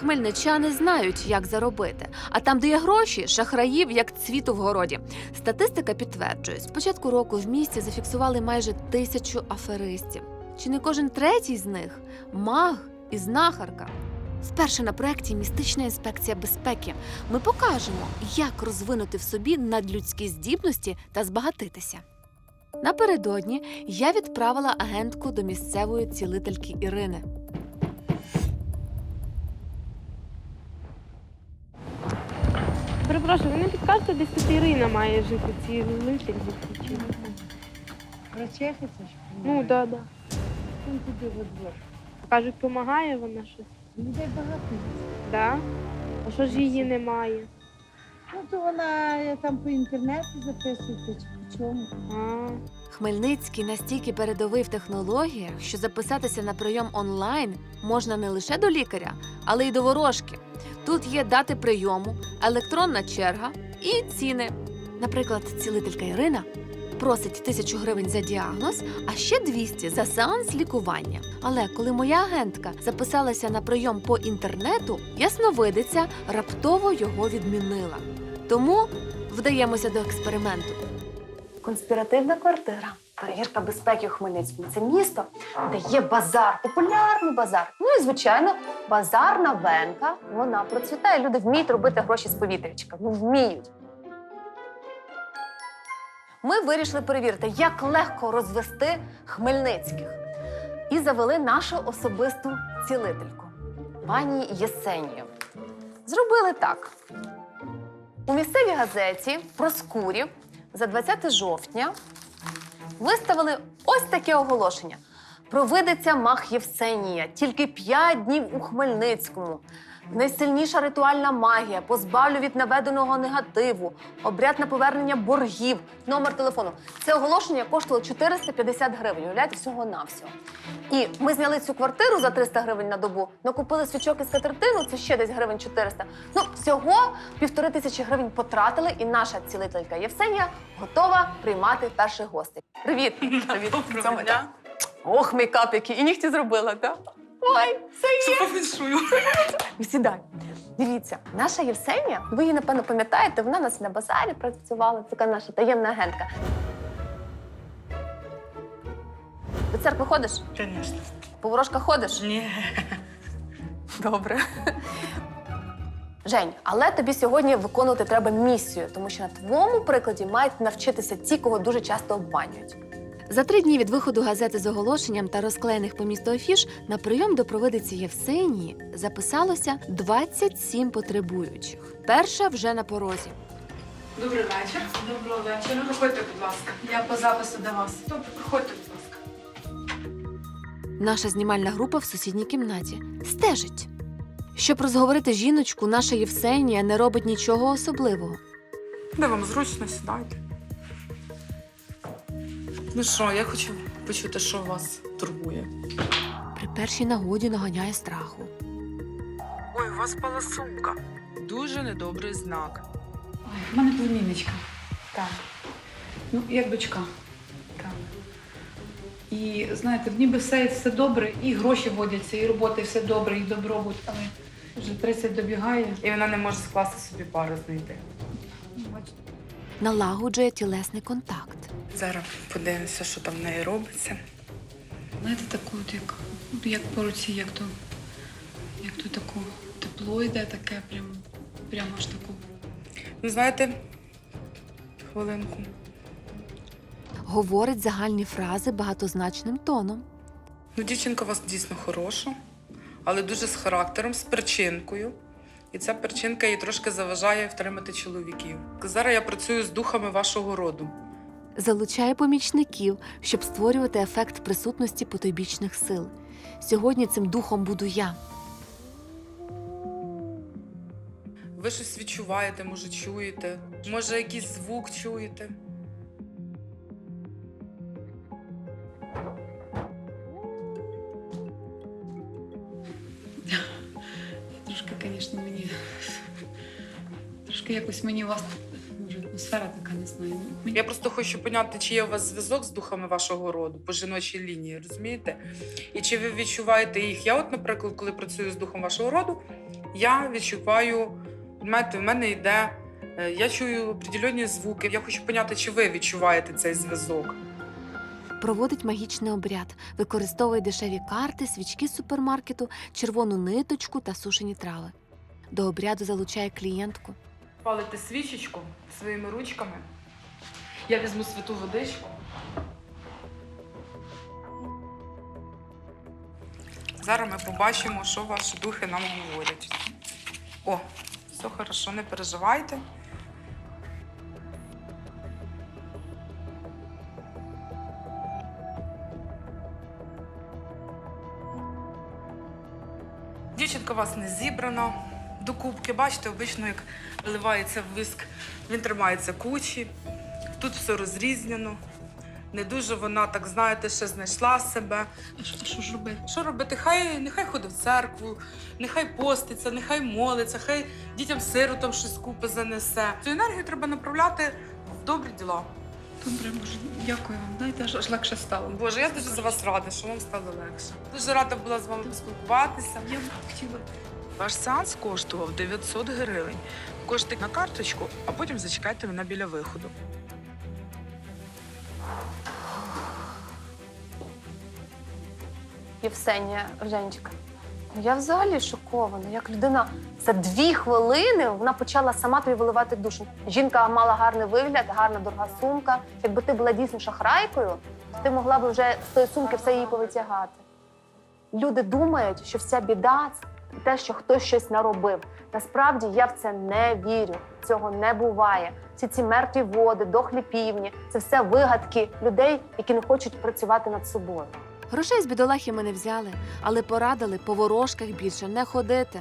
Хмельничани знають, як заробити. А там, де є гроші, шахраїв як цвіту в городі. Статистика підтверджує, з початку року в місті зафіксували майже тисячу аферистів. Чи не кожен третій з них маг і знахарка? Вперше на проєкті Містична інспекція безпеки ми покажемо, як розвинути в собі надлюдські здібності та збагатитися. Напередодні я відправила агентку до місцевої цілительки Ірини. Перепрошую, ви не підкажете, десь тут Ірина має жити, ці литель чи Прочехаться ж? Ну, так, да, да. Він туди во двор. Кажуть, допомагає вона щось. Людей багато. Да? А що ж її немає? Ну, то вона я там по інтернету записується, чи по чому. Хмельницький настільки передовий в технологіях, що записатися на прийом онлайн можна не лише до лікаря, але й до ворожки. Тут є дати прийому, електронна черга і ціни. Наприклад, цілителька Ірина просить тисячу гривень за діагноз, а ще 200 за сеанс лікування. Але коли моя агентка записалася на прийом по інтернету, ясновидиця раптово його відмінила. Тому вдаємося до експерименту. Конспіративна квартира. Перевірка безпеки у Хмельницькому. Це місто, де є базар, популярний базар. Ну і звичайно, базарна венка. Вона процвітає. Люди вміють робити гроші з повітрячка. Ну вміють. Ми вирішили перевірити, як легко розвести хмельницьких. І завели нашу особисту цілительку пані Єсенію. Зробили так. У місцевій газеті Проскурів за 20 жовтня виставили ось таке оголошення. Провидиться мах Євсенія. Тільки 5 днів у Хмельницькому. Найсильніша ритуальна магія, позбавлю від наведеного негативу, обряд на повернення боргів, номер телефону. Це оголошення коштувало 450 гривень. Уявляєте, всього навсього. І ми зняли цю квартиру за 300 гривень на добу, накупили свічок і скатертину, це ще десь гривень 400. Ну, всього півтори тисячі гривень потратили, і наша цілителька Євсенія готова приймати перших гостей. Привіт! Привіт! Ох, мейкап який! І нігті зробила, так? Ой, це є! Сідай. Дивіться, наша Євсенія, ви її, напевно, пам'ятаєте, вона у нас на базарі працювала, така наша таємна агентка. До церкви ходиш? Конечно. По ворожках ходиш? Ні. Добре. Жень, але тобі сьогодні виконувати треба місію, тому що на твоєму прикладі мають навчитися ті, кого дуже часто обманюють. За три дні від виходу газети з оголошенням та розклеєних по місту афіш на прийом до провидиці Євсенії записалося 27 потребуючих. Перша вже на порозі. Добрий вечір. Доброго вечора. Проходьте, будь ласка. Я по запису до вас. Добре, проходьте, будь ласка. Наша знімальна група в сусідній кімнаті стежить. Щоб розговорити жіночку, наша Євсенія не робить нічого особливого. Де вам зручно сідайте. Ну що, я хочу почути, що вас турбує. При першій нагоді наганяє страху. Ой, у вас пала сумка. Дуже недобрий знак. Ой, в мене племінничка. Так. Ну, як дочка. Так. І знаєте, в ніби все, все добре, і гроші водяться, і роботи все добре, і добробут, але вже 30 добігає. І вона не може скласти собі пару знайти. Налагоджує тілесний контакт. Зараз подивимося, що там в неї робиться. Знаєте, таку, от як, як по руці, як то, як то таку тепло йде, таке прям, прямо аж таку. Ну, знаєте, хвилинку. Говорить загальні фрази багатозначним тоном. Ну, дівчинка у вас дійсно хороша, але дуже з характером, з причинкою. І ця причинка їй трошки заважає втримати чоловіків. Зараз я працюю з духами вашого роду. Залучає помічників, щоб створювати ефект присутності потойбічних сил. Сьогодні цим духом буду я. Ви щось відчуваєте, може, чуєте, може, якийсь звук чуєте. Трошки, звісно, мені. Трошки якось мені вас Атмосфера така, не знаю. Ну, мені- Я просто хочу поняти, чи є у вас зв'язок з духами вашого роду по жіночій лінії, розумієте? І чи ви відчуваєте їх? Я, от, наприклад, коли працюю з духом вашого роду, я відчуваю, знаєте, в мене йде, е, я чую определенні звуки. Я хочу поняти, чи ви відчуваєте цей зв'язок. Проводить магічний обряд, використовує дешеві карти, свічки з супермаркету, червону ниточку та сушені трави. До обряду залучає клієнтку. Палите свічечку своїми ручками. Я візьму святу водичку. Зараз ми побачимо, що ваші духи нам говорять. О, все хорошо, не переживайте. Дівчинка у вас не зібрана до кубки. Бачите, обично, як виливається виск, він тримається кучі. Тут все розрізнено. Не дуже вона, так знаєте, ще знайшла себе. А що, що ж робити? Що робити? Хай нехай ходить в церкву, нехай поститься, нехай молиться, хай дітям сиротам щось купи занесе. Цю енергію треба направляти в добрі діла. Добре, Боже, дякую вам. Знаєте, аж, аж легше стало. Боже, я дуже за вас рада, що вам стало легше. Дуже рада була з вами поспілкуватися. Я б хотіла. Ваш сеанс коштував 900 гривень. Кошти на карточку, а потім зачекайте мене біля виходу. Євсенія Женечка. Ну, Я взагалі шокована, як людина за дві хвилини вона почала сама тобі виливати душу. Жінка мала гарний вигляд, гарна дорога сумка. Якби ти була дійсно шахрайкою, то ти могла б вже з тої сумки все її повитягати. Люди думають, що вся біда те, що хтось щось наробив. Насправді я в це не вірю. Цього не буває. Всі ці мертві води, дохлі півні це все вигадки людей, які не хочуть працювати над собою. Грошей з бідолахи ми не взяли, але порадили по ворожках більше не ходити.